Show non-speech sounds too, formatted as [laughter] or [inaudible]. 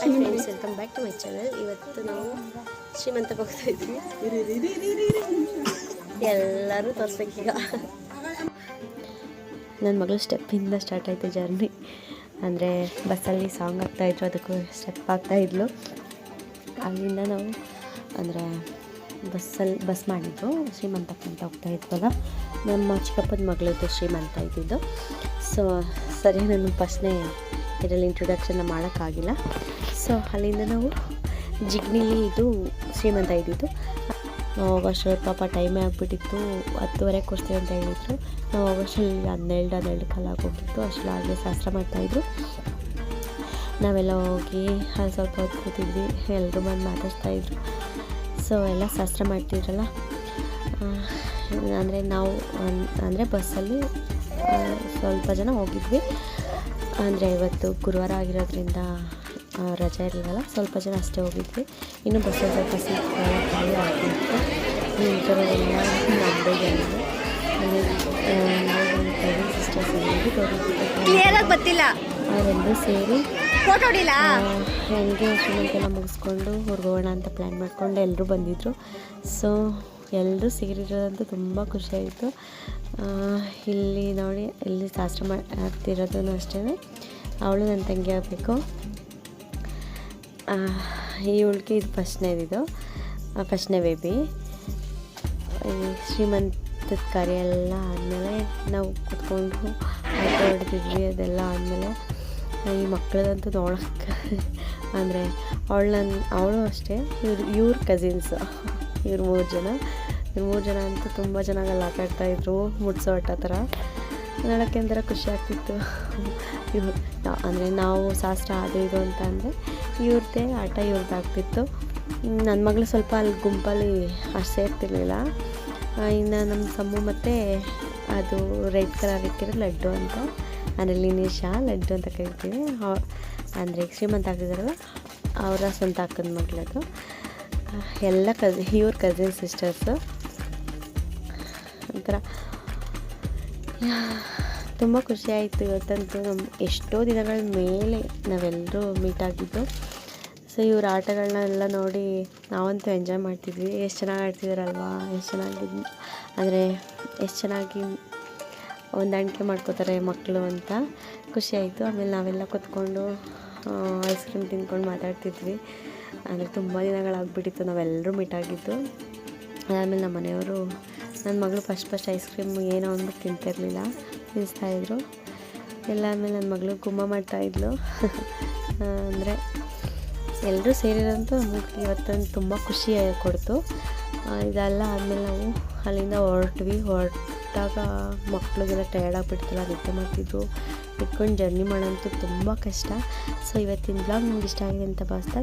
Hi friends welcome back to my channel ಇವತ್ತು ನಾವು ಶ್ರೀಮಂತ ಹೋಗ್ತಾ ಇದ್ದೀವಿ. ಎಲ್ಲರೂ ತೋರಿಸ್ಬೇಕೀಗ ನನ್ನ ಮಗಳು ಸ್ಟೆಪ್ಪಿಂದ ಸ್ಟಾರ್ಟ್ ಆಯಿತು ಜರ್ನಿ ಅಂದರೆ ಬಸ್ಸಲ್ಲಿ ಸಾಂಗ್ ಆಗ್ತಾಯಿದ್ರು ಅದಕ್ಕೂ ಸ್ಟೆಪ್ ಆಗ್ತಾಯಿದ್ಲು ಅಲ್ಲಿಂದ ನಾವು ಅಂದರೆ ಬಸ್ಸಲ್ಲಿ ಬಸ್ ಮಾಡಿದ್ದು. ಶ್ರೀಮಂತಕ್ಕೆ ಅಂತ ಹೋಗ್ತಾ ಇದ್ವಲ್ಲ. ನಮ್ಮ ಚಿಕ್ಕಪ್ಪನ ಮಗಳದ್ದು ಶ್ರೀಮಂತ ಇದ್ದಿದ್ದು. ಸೊ ಸರಿ ನಾನು ಫಸ್ಟ್ನೇ ಇದರಲ್ಲಿ ಇಂಟ್ರೊಡಕ್ಷನ್ನ ಮಾಡೋಕ್ಕಾಗಿಲ್ಲ. ಸೊ ಅಲ್ಲಿಂದ ನಾವು ಜಿಗ್ನಿಲಿ ಇದು ಶ್ರೀಮಂತ ಇದ್ದಿದ್ದು. ನಾವು ಪಾಪ ಟೈಮೇ ಆಗಿಬಿಟ್ಟಿತ್ತು. ಹತ್ತುವರೆಗೆ ಕೊಡ್ತೀವಿ ಅಂತ ಹೇಳಿದ್ರು. ನಾವು ಆಗಸ್ಟಲ್ಲಿ ಹನ್ನೆರಡು ಹನ್ನೆರಡು ಕಾಲ ಆಗೋಗಿತ್ತು. ಅಷ್ಟರಲ್ಲಿ ಶಾಸ್ತ್ರ ಮಾಡ್ತಾಯಿದ್ರು ನಾವೆಲ್ಲ ಹೋಗಿ ಅಲ್ಲಿ ಸ್ವಲ್ಪ ಹೊತ್ತು ಕೂತಿದ್ವಿ. ಎಲ್ಲರೂ ಬಂದು ಮಾತಾಡ್ತಾಯಿದ್ರು ಸೊ ಎಲ್ಲ ಶಾಸ್ತ್ರ ಮಾಡ್ತಿದ್ರಲ್ಲ? ಅಂದರೆ ನಾವು, ಅಂದರೆ ಬಸ್ಸಲ್ಲಿ ಸ್ವಲ್ಪ ಜನ ಹೋಗಿದ್ವಿ. ಅಂದರೆ ಇವತ್ತು ಗುರುವಾರ ಆಗಿರೋದ್ರಿಂದ ರಜೆ ಇರಲಿಲ್ಲ. ಸ್ವಲ್ಪ ಜನ ಅಷ್ಟೇ ಹೋಗಿದ್ವಿ. ಇನ್ನು ಬಸ್ಸಲ್ಲಿ ಸ್ವಲ್ಪ ಸೀಟ್ಗಳು ಖಾಲಿ ಆಗಿತ್ತು. ನಿಂತಿರೋದೆಲ್ಲ ಅಲ್ಲಿ ಕಸಿನ್ ಸಿಸ್ಟರ್ಸ್ ಕ್ಲಿಯರಾಗಿ ಗೊತ್ತಿಲ್ಲ. ಅವರೆಲ್ಲರೂ ಸೇರಿ ಫೋಟೋ ಹೊಡಿಲ್ಲ ಹೆಂಗೆ ಮುಗಿಸ್ಕೊಂಡು ಹೊರಗೋಣ ಅಂತ ಪ್ಲ್ಯಾನ್ ಮಾಡ್ಕೊಂಡು ಎಲ್ಲರೂ ಬಂದಿದ್ದರು ಸೊ ಎಲ್ಲರೂ ಸೇರಿರೋದಂತೂ ತುಂಬ ಖುಷಿಯಾಯಿತು ಇಲ್ಲಿ ನೋಡಿ, ಇಲ್ಲಿ ಶಾಸ್ತ್ರ ಮಾಡ್ತಿರೋದು ಅಷ್ಟೇ ಅವಳು ನನ್ನ ತಂಗಿ ಆಗಬೇಕು. ಈ ಉಳ್ಕೆ ಇದು ಫಸ್ಟ್ನೇದಿದು ಫಸ್ಟ್ನೇ ಬೇಬಿ. ಶ್ರೀಮಂತದ ಕಾರ್ಯ ಎಲ್ಲ ಆದಮೇಲೆ ನಾವು ಕುತ್ಕೊಂಡು ಆಟ ಆಡ್ತಿದ್ವಿ, ಅದೆಲ್ಲ ಆದಮೇಲೆ ಈ ಮಕ್ಕಳದಂತೂ ನೋಡೋಕ್ಕೆ ಅಂದರೆ ಅವಳು ನನ್ನ ಅವಳು ಅಷ್ಟೇ. ಇವ್ರು, ಇವ್ರ ಕಸಿನ್ಸ್ ಇವ್ರು ಮೂರು ಜನ. ಮೂರು ಜನ ಅಂತೂ ತುಂಬ ಚೆನ್ನಾಗಲ್ಲಿ ಆಟ ಆಡ್ತಾಯಿದ್ರು ಮುಟ್ಸೋ ಆಟ ಥರ. ನೋಡೋಕ್ಕೆ ಒಂಥರ ಖುಷಿ ಆಗ್ತಿತ್ತು. ಇವ್ರು ಅಂದರೆ ನಾವು ಶಾಸ್ತ್ರ ಅದು ಇದು ಅಂತ ಅಂದರೆ ಇವ್ರದ್ದೇ ಆಟ ಇವ್ರದ್ದು ಆಗ್ತಿತ್ತು. ನನ್ನ ಮಗಳು ಸ್ವಲ್ಪ ಅಲ್ಲಿ ಗುಂಪಲ್ಲಿ ಅಷ್ಟು ಸೇರ್ತಿರ್ಲಿಲ್ಲ ಇನ್ನು ನಮ್ಮ ಸಮ್ಮು ಮತ್ತು ಅದು ರೆಡ್ ಕಲರ್ ಇಟ್ಟಿರೋ ಲಡ್ಡು ಅಂತ. ಅಂದರೆ ಲಿನಿಶಾ ಲಡ್ಡು ಅಂತ ಕರಿತೀವಿ. ಅಂದರೆ ಶ್ರೀಮಂತ ಆಗಿದ್ದಾರಲ್ಲ ಅವರ ಸ್ವಂತ ಅಕ್ಕನ ಮಗಳದು. ಎಲ್ಲ ಕಸಿ ಇವ್ರ ಕಸಿನ್ ಸಿಸ್ಟರ್ಸು ಒಂಥರ. ತುಂಬ ಖುಷಿ ಆಯಿತು ಇವತ್ತಂತೂ ನಮ್ಮ ಎಷ್ಟೋ ದಿನಗಳ ಮೇಲೆ ನಾವೆಲ್ಲರೂ ಮೀಟ್ ಆಗಿದ್ದು. ಸೊ ಇವ್ರ ಆಟಗಳನ್ನೆಲ್ಲ ನೋಡಿ ನಾವಂತೂ ಎಂಜಾಯ್ ಮಾಡ್ತಿದ್ವಿ. ಎಷ್ಟು ಚೆನ್ನಾಗಿ ಆಡ್ತಿದಾರಲ್ವಾ? ಎಷ್ಟು ಚೆನ್ನಾಗಿ, ಅಂದರೆ ಎಷ್ಟು ಚೆನ್ನಾಗಿ ಹೊಂದಾಣಿಕೆ ಮಾಡ್ಕೋತಾರೆ ಮಕ್ಕಳು ಅಂತ. ಖುಷಿಯಾಯಿತು ಆಮೇಲೆ ನಾವೆಲ್ಲ ಕೂತ್ಕೊಂಡು ಐಸ್ ಕ್ರೀಮ್ ತಿಂದ್ಕೊಂಡು ಮಾತಾಡ್ತಿದ್ವಿ. ಅಂದರೆ ತುಂಬ ದಿನಗಳಾಗ್ಬಿಟ್ಟಿತ್ತು. ನಾವೆಲ್ಲರೂ ಮೀಟ್ ಅದಾದಮೇಲೆ ನಮ್ಮ ಮನೆಯವರು ನನ್ನ ಮಗಳು ಫಸ್ಟ್ ಫಸ್ಟ್ ಐಸ್ ಕ್ರೀಮ್ ಏನೋ ಅಂದ್ಬಿಟ್ಟು ತಿಂತಿರಲಿಲ್ಲ ತಿನ್ನಿಸ್ತಾಯಿದ್ರು ಎಲ್ಲ ಆದಮೇಲೆ ನನ್ನ ಮಗಳು ಗುಮ್ಮ ಮಾಡ್ತಾಯಿದ್ಲು [laughs] ಅಂದರೆ ಎಲ್ಲರೂ ಸೇರಿರೋಂತೂ ನಮಗೆ ಇವತ್ತೊಂದು ತುಂಬ ಖುಷಿ ಕೊಡ್ತು. ಇದೆಲ್ಲ ಆದಮೇಲೆ ನಾವು ಅಲ್ಲಿಂದ ಹೊರಟ್ವಿ. ಹೊರಟಾಗ ಮಕ್ಳಿಗೆಲ್ಲ ಟಯರ್ಡ್ ಆಗಿಬಿಡ್ತಿಲ್ಲ, ನಿದ್ದೆ ಮಾಡ್ತಿದ್ರು. ಇಟ್ಕೊಂಡು ಜರ್ನಿ ಮಾಡೋಂತೂ ತುಂಬ ಕಷ್ಟ. ಸೊ ಇವತ್ತಿನ ಬ್ಲಾಗ್ ನಿಮ್ಗೆ ಇಷ್ಟ ಆಗಿದೆ ಅಂತ ಭಾವಿಸ್ತಾ